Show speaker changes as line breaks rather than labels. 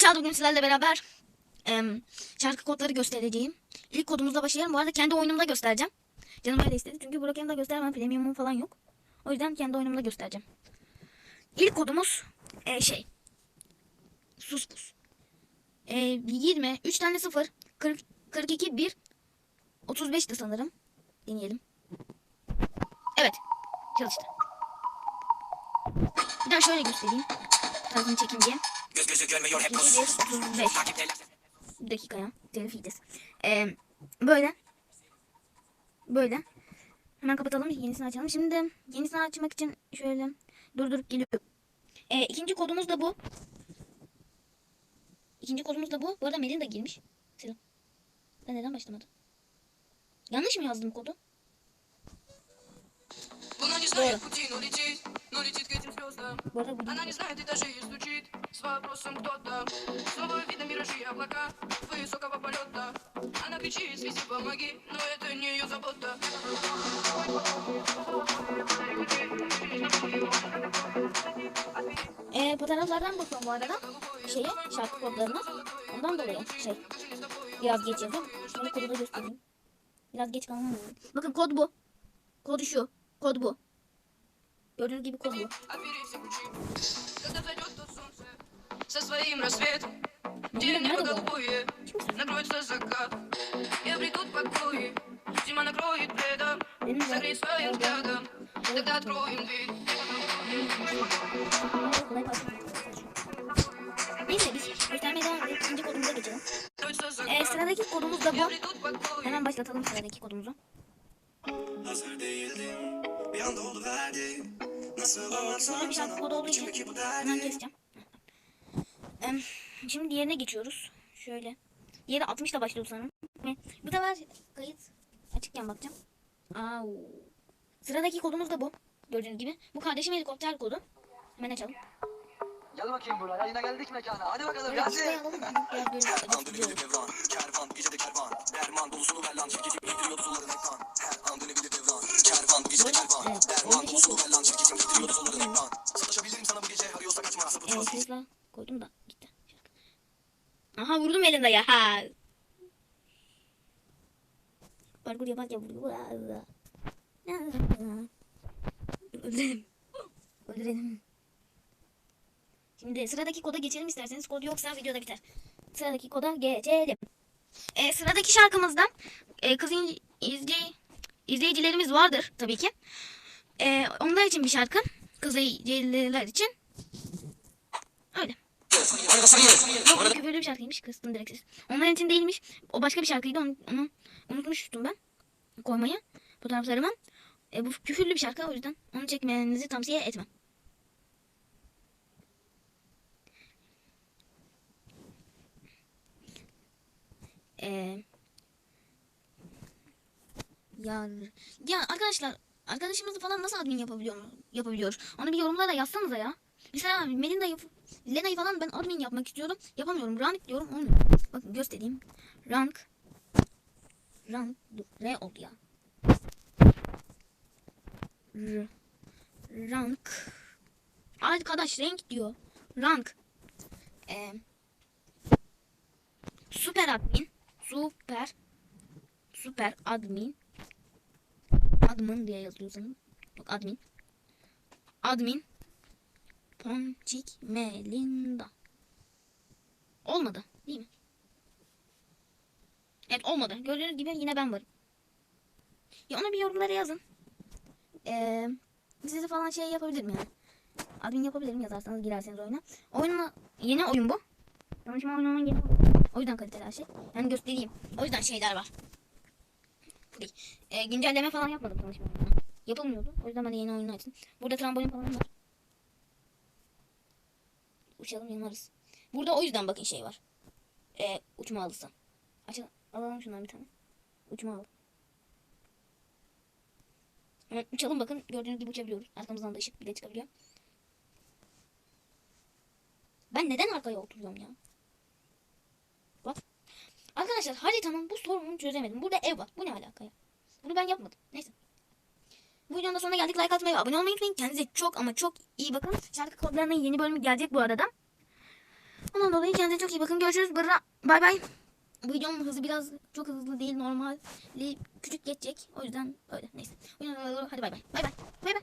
Çağda bugün sizlerle beraber em, şarkı kodları göstereceğim. İlk kodumuzla başlayalım. Bu arada kendi oyunumda göstereceğim. Canım öyle istedi. Çünkü Broken'da göstermem. Premium'um falan yok. O yüzden kendi oyunumda göstereceğim. İlk kodumuz e, şey. Sus pus. E, 20, 3 tane 0, 40, 42, 1, 35'ti sanırım. Deneyelim. Evet. Çalıştı. Bir daha şöyle göstereyim. Ağzını çekin diye.
Göz gözü görmüyor hep pus.
35. Bir dakika ya. Telif yiyeceğiz. Ee, böyle. Böyle. Hemen kapatalım. Yenisini açalım. Şimdi yenisini açmak için şöyle durdurup geliyorum. Ee, ikinci kodumuz da bu. İkinci kodumuz da bu. Bu arada Melin de girmiş. Selam. Ben neden başlamadım? Yanlış mı yazdım kodu?
Doğru. Но летит, к этим звездам. Она не знает и даже и стучит с вопросом кто там. Снова видно миражи и облака высокого полета. Она кричит, свести помоги, но это не ее забота.
Ee, fotoğraflardan bakıyorum bu arada. Şeye, şarkı kodlarına. Ondan dolayı şey. Biraz geç yazdım. Şöyle kodu da göstereyim. Biraz geç kalmam. Bakın kod bu. Kodu şu. Kod bu.
взойдет то солнце со своим рассветом.
Benim
Деревья
nerede bu?
голубые, накроется закат. И обретут покой. Зима накроет пледом,
Benim
согреет своим взглядом. Тогда откроем дверь.
Kolay gelsin. Neyse biz göstermeye devam edelim. İkinci kodumuza geçelim.
Накроется
Ee,
закат.
sıradaki kodumuz da
И
bu.
обретут покой.
Hemen başlatalım sıradaki kodumuzu.
Hazır değildim Bir anda oluverdi Nasıl
Şöyle bir
anlatsam
şarkı kodu
sana
olduğu için
bu derdi
keseceğim. Em, Şimdi diğerine geçiyoruz. Şöyle. Diğeri 60 ile başlıyor sanırım. Bu sefer kayıt açıkken bakacağım. Au. Sıradaki kodumuz da bu. Gördüğünüz gibi. Bu kardeşim helikopter kodu. Hemen açalım.
Gel bakayım buraya. Yine geldik mekana. Hadi bakalım
Böyle
hadi.
listeye alalım. Biraz böyle
Her
acı
an dönebilir devran Kervan gecede kervan Derman dolusunu ver lan Şirketim getiriyordu suların ekran Her an dönebilir devran Kervan
Evet,
Derman
hızla koydum da gitti. Aha vurdum elinde ya. Ha. Parkur yaparken vurdum. Öldürelim. Öldürelim. Şimdi sıradaki koda geçelim isterseniz. Kod yoksa videoda biter. Sıradaki koda geçelim. Ee, sıradaki şarkımızda e, kız in- izley izleyicilerimiz vardır tabii ki. Ee, onlar için bir şarkı. Kız izleyiciler için. Öyle. Yok küfürlü bir şarkıymış. Kıstım direkt siz. Onların için değilmiş. O başka bir şarkıydı. Onu, onu unutmuştum ben. Koymayı. Fotoğraflarıma. E, bu küfürlü bir şarkı. O yüzden onu çekmenizi tavsiye etmem. Eee ya, ya arkadaşlar arkadaşımızı falan nasıl admin yapabiliyor yapabiliyor? Onu bir yorumlara yazsanıza ya. Mesela Melinda yap Lena'yı falan ben admin yapmak istiyorum. Yapamıyorum. Rank diyorum olmuyor. Bakın göstereyim. Rank Rank R oldu ya. R, rank Arkadaş renk diyor. Rank ee, Süper admin Süper Süper admin admin diye yazılıyor sanırım. Yok admin. Admin. Ponçik Melinda. Olmadı değil mi? Evet olmadı. Gördüğünüz gibi yine ben varım. Ya onu bir yorumlara yazın. Ee, size falan şey yapabilirim yani. Admin yapabilirim yazarsanız girerseniz oyuna. Oyunla yeni oyun bu. Danışma oyununun yeni oyunu. O yüzden kaliteli her şey. Yani göstereyim. O yüzden şeyler var. Değil. Ee, güncelleme falan yapmadım tanışma oyununa. Yapılmıyordu. O yüzden ben de yeni oyunu açtım. Burada trambolin falan var. Uçalım yanarız. Burada o yüzden bakın şey var. Ee, uçma halısı. Açalım. Alalım şundan bir tane. Uçma halı. Hemen uçalım bakın. Gördüğünüz gibi uçabiliyoruz. Arkamızdan da ışık bile çıkabiliyor. Ben neden arkaya oturuyorum ya? Arkadaşlar haritanın bu sorununu çözemedim. Burada ev var. Bu ne alaka ya? Bunu ben yapmadım. Neyse. Bu videonun da sonuna geldik. Like atmayı abone olmayı unutmayın. Kendinize çok ama çok iyi bakın. Şarkı kodlarının yeni bölümü gelecek bu arada. Ondan dolayı kendinize çok iyi bakın. Görüşürüz. Bay bay. Bu videomun hızı biraz çok hızlı değil. Normali küçük geçecek. O yüzden öyle. Neyse. Hadi bay bay. Bay bay. Bay bay.